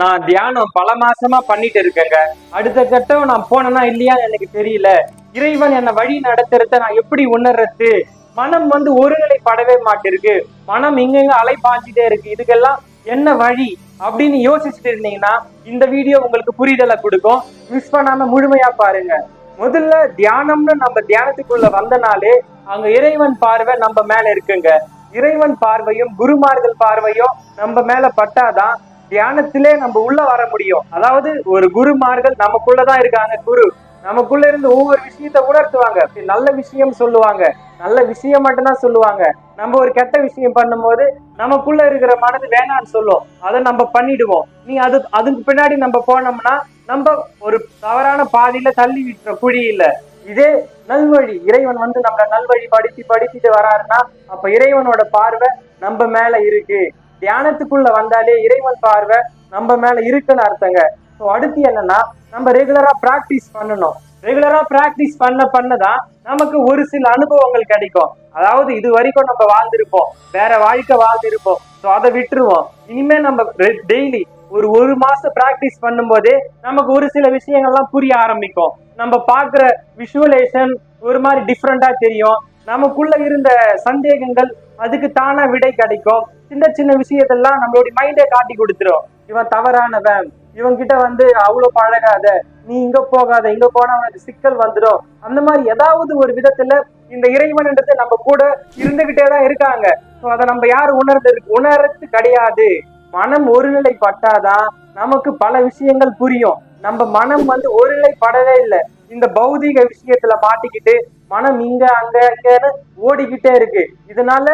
நான் தியானம் பல மாசமா பண்ணிட்டு இருக்கேங்க. அடுத்த கட்டம் நான் போனேனா இல்லையான்னு எனக்கு தெரியல. இறைவன் என்னை வழி நடத்துறத நான் எப்படி உணர்றது? மனம் வந்து ஒருநிலைப்படவே மாட்டிருக்கு. மனம் இங்கங்க அலை பாஞ்சிட்டே இருக்கு. இதுக்கெல்லாம் என்ன வழி? அப்படின்னு யோசிச்சுட்டு இருந்தீங்கன்னா இந்த வீடியோ உங்களுக்கு புரிதலை கொடுக்கும். மிஸ் பண்ணாம முழுமையா பாருங்க. முதல்ல தியானம்னு நம்ம தியானத்துக்குள்ள வந்தனாலே அங்க இறைவன் பார்வை நம்ம மேல இருக்குங்க. இறைவன் பார்வையும் குருமார்கள் பார்வையும் நம்ம மேல பட்டாதான் தியானத்திலே நம்ம உள்ள வர முடியும். அதாவது ஒரு குருமார்கள் நமக்குள்ளதான் இருக்காங்க குரு. நமக்குள்ள இருந்து ஒவ்வொரு விஷயத்த உணர்த்துவாங்க. நல்ல விஷயம் சொல்லுவாங்க. நல்ல விஷயம் மட்டும்தான் சொல்லுவாங்க. நம்ம ஒரு கெட்ட விஷயம் பண்ணும்போது நமக்குள்ள இருக்கிற மனது வேணான்னு சொல்லும். அதை நம்ம பண்ணிடுவோம். நீ அது அதுக்கு பின்னாடி நம்ம போனோம்னா நம்ம ஒரு தவறான பாதியில தள்ளி விட்டுற குழி இல்ல. இதே நல்வழி. இறைவன் வந்து நம்மள நல்வழி படித்து படிச்சுட்டு வராருன்னா அப்ப இறைவனோட பார்வை நம்ம மேல இருக்கு. தியானத்துக்குள்ள வந்தாலே இறைவன் பார்வை நம்ம மேல இருக்குன்னு அர்த்தங்க. ஸோ அடுத்து என்னன்னா நம்ம ரெகுலரா பிராக்டிஸ் பண்ணணும். ரெகுலரா பிராக்டிஸ் பண்ண பண்ணதான் நமக்கு ஒரு சில அனுபவங்கள் கிடைக்கும். அதாவது இது வரைக்கும் நம்ம வாழ்ந்திருப்போம். வேற வாழ்க்கை வாழ்ந்திருப்போம். ஸோ அதை விட்டுருவோம். இனிமே நம்ம டெய்லி ஒரு ஒரு மாசம் பிராக்டிஸ் பண்ணும்போதே நமக்கு ஒரு சில விஷயங்கள்லாம் புரிய ஆரம்பிக்கும். நம்ம பார்க்குற விஷுவலேஷன் ஒரு மாதிரி டிஃப்ரெண்டா தெரியும். நமக்குள்ள இருந்த சந்தேகங்கள் அதுக்கு தானா விடை கிடைக்கும். சின்ன சின்ன விஷயத்தெல்லாம் நம்மளுடைய மைண்டே காட்டி கொடுத்துரும். இவன் தவறானவன். இவன் கிட்ட வந்து அவ்வளவு பழகாத. நீ இங்க போகாத. இங்க போனா உனக்கு சிக்கல் வந்துடும் அந்த மாதிரி ஏதாவது ஒரு விதத்துல இந்த இறைவன்ன்றது நம்ம கூட இருந்துகிட்டே தான் இருக்காங்க. ஸோ அதை நம்ம யாரும் உணர்ந்து உணர்றது கிடையாது. மனம் ஒருநிலைப்பட்டாதான் நமக்கு பல விஷயங்கள் புரியும். நம்ம மனம் வந்து ஒருநிலைப்படவே இல்லை. இந்த பௌதிக விஷயத்துல மாட்டிக்கிட்டு மனம் இங்க அங்க அங்கன்னு ஓடிக்கிட்டே இருக்கு. இதனால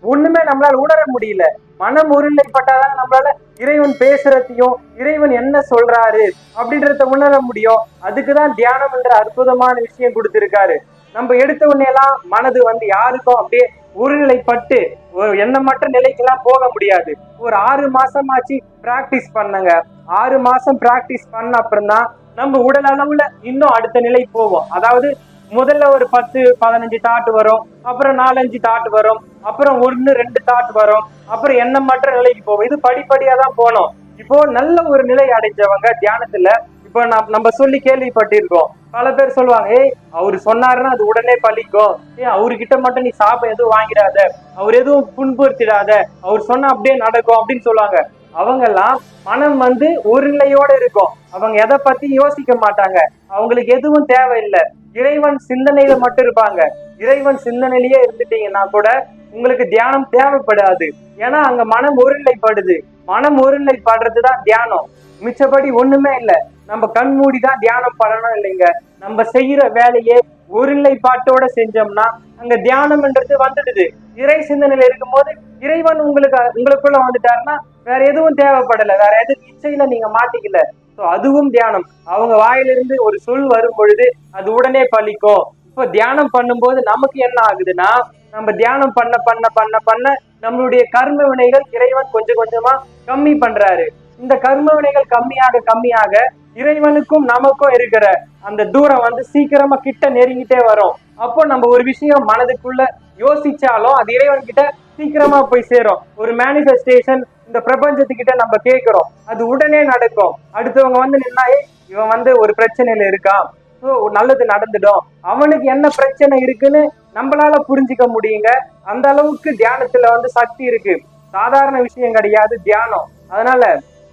ஒண்ணுமே நம்மளால உணர முடியல. மனம் ஒருநிலைப்பட்டாதான் நம்மளால இறைவன் பேசுறதையும் இறைவன் என்ன சொல்றாரு அப்படின்றத உணர முடியும். அதுக்குதான் தியானம் என்ற அற்புதமான விஷயம் கொடுத்திருக்காரு. நம்ம எடுத்த உடனே எல்லாம் மனது வந்து யாருக்கும் அப்படியே ஒருநிலைப்பட்டு ஒரு எண்ணமற்ற நிலைக்கெல்லாம் போக முடியாது. ஒரு ஆறு மாசமாச்சு பிராக்டிஸ் பண்ணுங்க. ஆறு மாசம் பிராக்டிஸ் பண்ண அப்புறம் தான் நம்ம உடல் அளவுல இன்னும் அடுத்த நிலை போவோம் அதாவது முதல்ல ஒரு பத்து பதினஞ்சு தாட் வரும் அப்புறம் நாலஞ்சு தாட் வரும் அப்புறம் ஒன்னு ரெண்டு தாட் வரும் அப்புறம் எண்ணமற்ற நிலைக்கு போவோம் இது படிப்படியா தான் போனோம். இப்போ நல்ல ஒரு நிலை அடைஞ்சவங்க தியானத்துல இப்போ நம்ம நம்ம சொல்லி கேள்விப்பட்டிருக்கோம். பல பேர் சொல்லுவாங்க ஏய் அவர் சொன்னாருன்னா அது உடனே பழிக்கும். ஏய் அவர்கிட்ட மட்டும் நீ சாப்பிட எதுவும் வாங்கிடாத. அவர் எதுவும் புண்படுத்திடாத. அவர் சொன்னா அப்படியே நடக்கும் அப்படின்னு சொல்லுவாங்க. அவங்க எல்லாம் மனம் வந்து ஒரு நிலையோட இருக்கும். அவங்க எதை பத்தி யோசிக்க மாட்டாங்க. அவங்களுக்கு எதுவும் தேவையில்லை. இறைவன் சிந்தனையில மட்டும் இருப்பாங்க. இறைவன் சிந்தனையிலேயே இருந்துட்டீங்கன்னா கூட உங்களுக்கு தியானம் தேவைப்படாது. ஏன்னா அங்க மனம் ஒருநிலைப்படுது. மனம் ஒருநிலைப்படுறது தான் தியானம். மிச்சபடி ஒண்ணுமே இல்ல. நம்ம கண் மூடி தான் தியானம் பண்ணணும் இல்லைங்க. நம்ம செய்யற வேலையே ஒருநிலைப்பாட்டோட செஞ்சோம்னா அங்க தியானம்ன்றது வந்துடுது. இறை சிந்தனையில இருக்கும்போது இறைவன் உங்களுக்கு உங்களுக்குள்ள வந்துட்டாருன்னா வேற எதுவும் தேவைப்படல. வேற எதுவும் இச்சையில நீங்க மாட்டிக்கல. ஸோ அதுவும் தியானம். அவங்க வாயிலிருந்து ஒரு சொல் வரும் பொழுது அது உடனே பலிக்கும். இப்போ தியானம் பண்ணும்போது நமக்கு என்ன ஆகுதுன்னா நம்ம தியானம் பண்ண பண்ண பண்ண பண்ண நம்மளுடைய கர்ம வினைகள் இறைவன் கொஞ்சம் கொஞ்சமா கம்மி பண்றாரு. இந்த கர்ம வினைகள் கம்மியாக கம்மியாக இறைவனுக்கும் நமக்கும் இருக்கிற அந்த தூரம் வந்து சீக்கிரமா கிட்ட நெருங்கிட்டே வரும். அப்போ நம்ம ஒரு விஷயம் மனதுக்குள்ள யோசிச்சாலும் அது இறைவன் கிட்ட சீக்கிரமா போய் சேரும். ஒரு மேனிஃபெஸ்டேஷன் இந்த பிரபஞ்சத்துக்கிட்ட நம்ம கேட்கிறோம். அது உடனே நடக்கும். அடுத்தவங்க வந்து நின்னா இவன் வந்து ஒரு பிரச்சனையில இருக்கான். ஸோ நல்லது நடந்துடும். அவனுக்கு என்ன பிரச்சனை இருக்குன்னு நம்மளால புரிஞ்சுக்க முடியுங்க. அந்த அளவுக்கு தியானத்துல வந்து சக்தி இருக்கு. சாதாரண விஷயம் கிடையாது தியானம். அதனால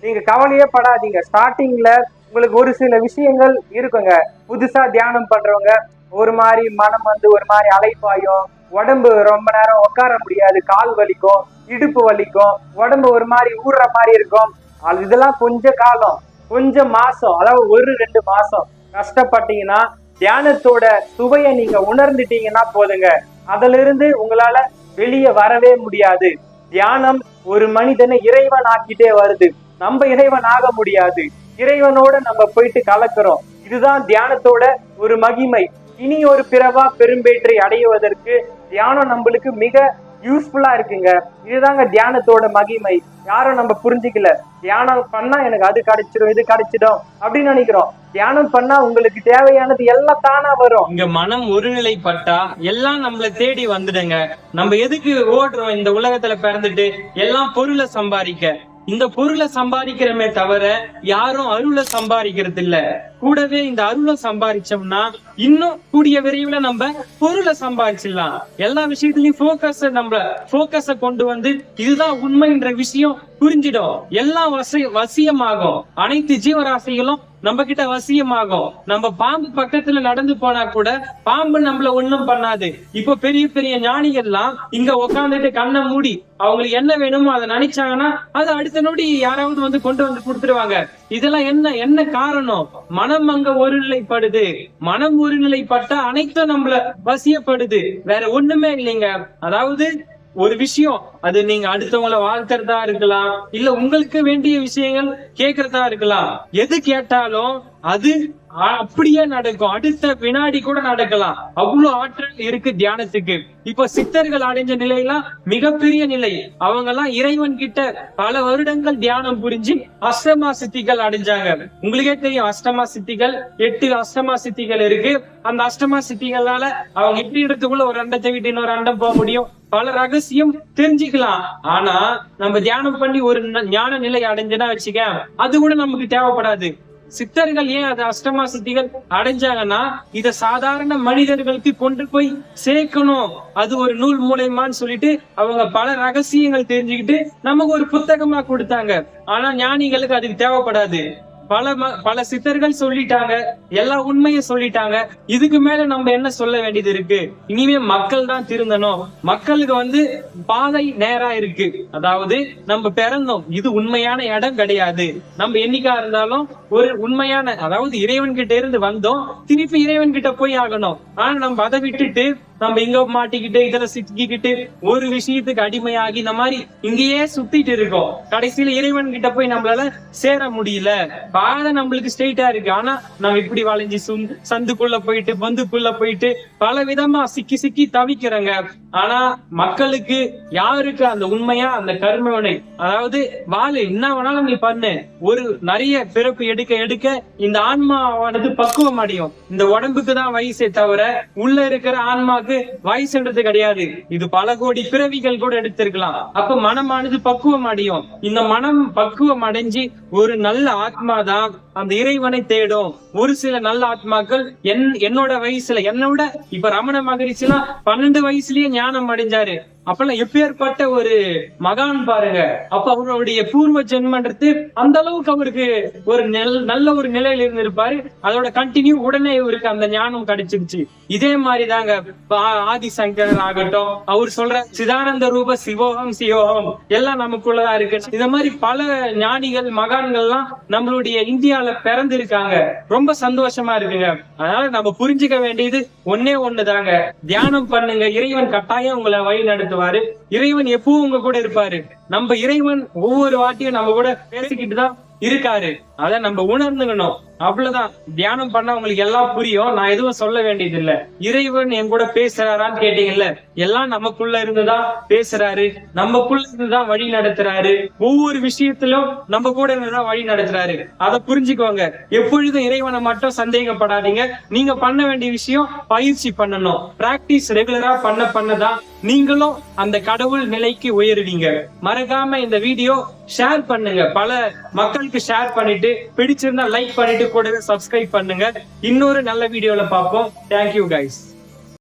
நீங்க கவலையே படாதீங்க. ஸ்டார்டிங்ல உங்களுக்கு ஒரு சில விஷயங்கள் இருக்குங்க. புதுசா தியானம் பண்றவங்க ஒரு மாதிரி மனம் வந்து ஒரு மாதிரி அலைப்பாயும் உடம்பு ரொம்ப நேரம் உட்கார முடியாது. கால் வலிக்கும் இடுப்பு வலிக்கும் உடம்பு ஒரு மாதிரி ஊறுற மாதிரி இருக்கும். அது இதெல்லாம் கொஞ்ச காலம் கொஞ்சம் மாசம் அதாவது ஒரு ரெண்டு மாசம். கஷ்டப்பட்டீங்கன்னா தியானத்தோட சுவையை நீங்க உணர்ந்துட்டீங்கன்னா போதுங்க. அதுல இருந்து உங்களால வெளியே வரவே முடியாது. தியானம் ஒரு மனிதனை இறைவன் ஆக்கிட்டே வருது. நம்ம இறைவன் ஆக முடியாது. இறைவனோட நம்ம போயிட்டு கலக்கிறோம். இதுதான் தியானத்தோட ஒரு மகிமை. இனி ஒரு பிறவா பெரும்பேற்றை அடைவதற்கு தியானம் நம்மளுக்கு மிக யூஸ்ஃபுல்லா இருக்குங்க. இதுதாங்க தியானத்தோட மகிமை. யாரும் நம்ம புரிஞ்சுக்கல. தியானம் பண்ணா எனக்கு அது கிடைச்சிடும் இது கிடைச்சிடும் அப்படின்னு நினைக்கிறோம். தியானம் பண்ணா உங்களுக்கு தேவையானது எல்லாம் தானா வரும். இங்க மனம் ஒருநிலைப்பட்டா எல்லாம் நம்மள தேடி வந்துடுங்க. நம்ம எதுக்கு ஓடுறோம் இந்த உலகத்துல பிறந்துட்டு? எல்லாம் பொருளை சம்பாதிக்க. இந்த பொருளை சம்பாதிக்கிறமே தவிர யாரும் அருளை சம்பாதிக்கிறது இல்ல கூடவே இந்த அருளை சம்பாதிச்சோம்னா இன்னும் கூடிய விரைவில் நம்ம பொருளை சம்பாதிச்சிடலாம் எல்லா விஷயத்திலயும் போக்கஸ் நம்ம போக்கஸ கொண்டு வந்து இதுதான் உண்மைன்ற விஷயம் புரிஞ்சிடும். எல்லாம் வசி வசியமாகும். அனைத்து ஜீவராசிகளும் நம்ம கிட்ட வசியமாகும். நம்ம பாம்பு பக்கத்துல நடந்து போனா கூட பாம்பு நம்மள ஒண்ணும் பண்ணாது. இப்போ பெரிய பெரிய ஞானிகள்லாம் இங்க உட்காந்துட்டு கண்ணை மூடி அவங்களுக்கு என்ன வேணுமோ அதை நினைச்சாங்கன்னா அது அடுத்த நொடி யாராவது வந்து கொண்டு வந்து கொடுத்துருவாங்க. இதெல்லாம் என்ன என்ன காரணம்? மனம் அங்க ஒருநிலைப்படுது. மனம் ஒருநிலைப்பட்டா அனைத்தும் நம்மள வசியப்படுது. வேற ஒண்ணுமே இல்லைங்க. அதாவது ஒரு விஷயம் அது நீங்க அடுத்தவங்களை வாழ்த்துறதா இருக்கலாம் இல்ல உங்களுக்கு வேண்டிய விஷயங்கள் கேக்குறதா இருக்கலாம். எது கேட்டாலும் அது அப்படியே நடக்கும். அடுத்த வினாடி கூட நடக்கலாம். அவ்வளவு ஆற்றல் இருக்கு தியானத்துக்கு. இப்ப சித்தர்கள் அடைஞ்ச நிலையெல்லாம் மிகப்பெரிய நிலை. அவங்க எல்லாம் இறைவன் கிட்ட பல வருடங்கள் தியானம் புரிஞ்சு அஷ்டமா சித்திகள் அடைஞ்சாங்க. உங்களுக்கே தெரியும் அஷ்டமா சித்திகள் எட்டு அஷ்டமா சித்திகள் இருக்கு. அந்த அஷ்டமா சித்திகளால அவங்க இப்படி இடத்துக்குள்ள ஒரு அண்டத்தை விட்டு இன்னொரு அண்டம் போக முடியும். பல ரகசியம் தெரிஞ்சுக்கலாம். ஆனா நம்ம தியானம் பண்ணி ஒரு ஞான நிலை அடைஞ்சுன்னா வச்சுக்க அது கூட நமக்கு தேவைப்படாது. சித்தர்கள் ஏன் அது அஷ்டமா சித்திகள் அடைஞ்சாங்கன்னா இத சாதாரண மனிதர்களுக்கு கொண்டு போய் சேர்க்கணும். அது ஒரு நூல் மூலயமான்னு சொல்லிட்டு அவங்க பல ரகசியங்கள் தெரிஞ்சுக்கிட்டு நமக்கு ஒரு புத்தகமா கொடுத்தாங்க. ஆனா ஞானிகளுக்கு அதுக்கு தேவைப்படாது. பல ம- பல சித்தர்கள் சொல்லிட்டாங்க எல்லா உண்மையும் சொல்லிட்டாங்க. இதுக்கு மேல நம்ம என்ன சொல்ல வேண்டியது இருக்கு? இனிமே மக்கள் தான் திருந்தணும். மக்களுக்கு வந்து பாதை நேரா இருக்கு. அதாவது நம்ம பிறந்தோம். இது உண்மையான இடம் கிடையாது. நம்ம என்னைக்கா இருந்தாலும் ஒரு உண்மையான அதாவது இறைவன் கிட்ட இருந்து வந்தோம். திருப்பி இறைவன் கிட்ட போய் ஆகணும். ஆனா நம்ம அதை விட்டுட்டு நம்ம இங்க மாட்டிக்கிட்டு இதுல சிக்கிக்கிட்டு ஒரு விஷயத்துக்கு அடிமையாகி இந்த மாதிரி இங்கேயே சுத்திட்டு இருக்கோம். கடைசியில இறைவன் கிட்ட போய் நம்மளால சேர முடியல. பாதை நம்மளுக்கு ஸ்ட்ரெயிட்டா இருக்கு. ஆனா நம்ம இப்படி வளைஞ்சு சுந்- சந்துக்குள்ள போயிட்டு பந்துக்குள்ள போயிட்டு பல விதமா சிக்கி சிக்கி தவிக்கிறோங்க. ஆனா மக்களுக்கு யாருக்கு அந்த உண்மையா அந்த கர்மவினை அதாவது வாழு என்ன வேணாலும் நீ பண்ணு. ஒரு நிறைய பிறப்பு எடுக்க எடுக்க இந்த ஆன்மாவானது பக்குவம் அடையும். இந்த உடம்புக்கு தான் வயசே தவிர உள்ள இருக்கிற ஆன்மாக்கு வயசுன்றது கிடையாது. இது பல கோடி பிறவிகள் கூட எடுத்திருக்கலாம். அப்ப மனமானது பக்குவம் அடையும். இந்த மனம் பக்குவம் அடைஞ்சு ஒரு நல்ல ஆத்மா தான் அந்த இறைவனை தேடும். ஒரு சில நல்ல ஆத்மாக்கள் என் என்னோட வயசுல என்னோட இப்ப ரமண மகரிஷிலாம் பன்னெண்டு வயசுலயே ஞானம் அடைஞ்சாரு. அப்பெல்லாம் எப்பேற்பட்ட ஒரு மகான் பாருங்க. அப்ப அவருடைய பூர்வ ஜென்மன்றது அந்த அளவுக்கு அவருக்கு ஒரு நெல் நல்ல ஒரு நிலையில இருந்திருப்பாரு. அதோட கண்டினியூ உடனே இவருக்கு அந்த ஞானம் கிடைச்சிருச்சு. இதே மாதிரி தாங்க ஆதிசங்கர் ஆகட்டும் அவர் சொல்ற சிதானந்த ரூப சிவோகம் சிவோகம் எல்லாம் நமக்குள்ளதான் இருக்கு. இந்த மாதிரி பல ஞானிகள் மகான்கள்லாம் நம்மளுடைய இந்தியால பிறந்திருக்காங்க. ரொம்ப சந்தோஷமா இருக்குங்க. அதனால நம்ம புரிஞ்சுக்க வேண்டியது ஒன்னே ஒண்ணுதாங்க. தியானம் பண்ணுங்க. இறைவன் கட்டாயம் உங்களை வழி நடத்தும் நடத்துவாரு இறைவன் எப்பவும் உங்க கூட இருப்பாரு. நம்ம இறைவன் ஒவ்வொரு வாட்டியும் நம்ம கூட பேசிக்கிட்டு தான் இருக்காரு. அத நம்ம உணர்ந்துக்கணும். அவ்வளவுதான். தியானம் பண்ணா உங்களுக்கு எல்லாம் புரியும். நான் எதுவும் சொல்ல வேண்டியது இல்ல இறைவன் என் கூட பேசுறாரான்னு கேட்டீங்கல்ல? எல்லாம் நமக்குள்ள இருந்துதான் பேசுறாரு. நமக்குள்ள இருந்துதான் வழி நடத்துறாரு. ஒவ்வொரு விஷயத்திலும் நம்ம கூட இருந்துதான் வழி நடத்துறாரு. அதை புரிஞ்சுக்கோங்க. எப்பொழுதும் இறைவனை மட்டும் சந்தேகப்படாதீங்க. நீங்க பண்ண வேண்டிய விஷயம் பயிற்சி பண்ணணும். பிராக்டிஸ் ரெகுலரா பண்ண பண்ணதான் நீங்களும் அந்த கடவுள் நிலைக்கு உயருவீங்க. மறக்காம இந்த வீடியோ ஷேர் பண்ணுங்க. பல மக்களுக்கு ஷேர் பண்ணிட்டு பிடிச்சிருந்தா லைக் பண்ணிட்டு கூடவே சப்ஸ்கிரைப் பண்ணுங்க. இன்னொரு நல்ல வீடியோல பார்ப்போம். Thank you guys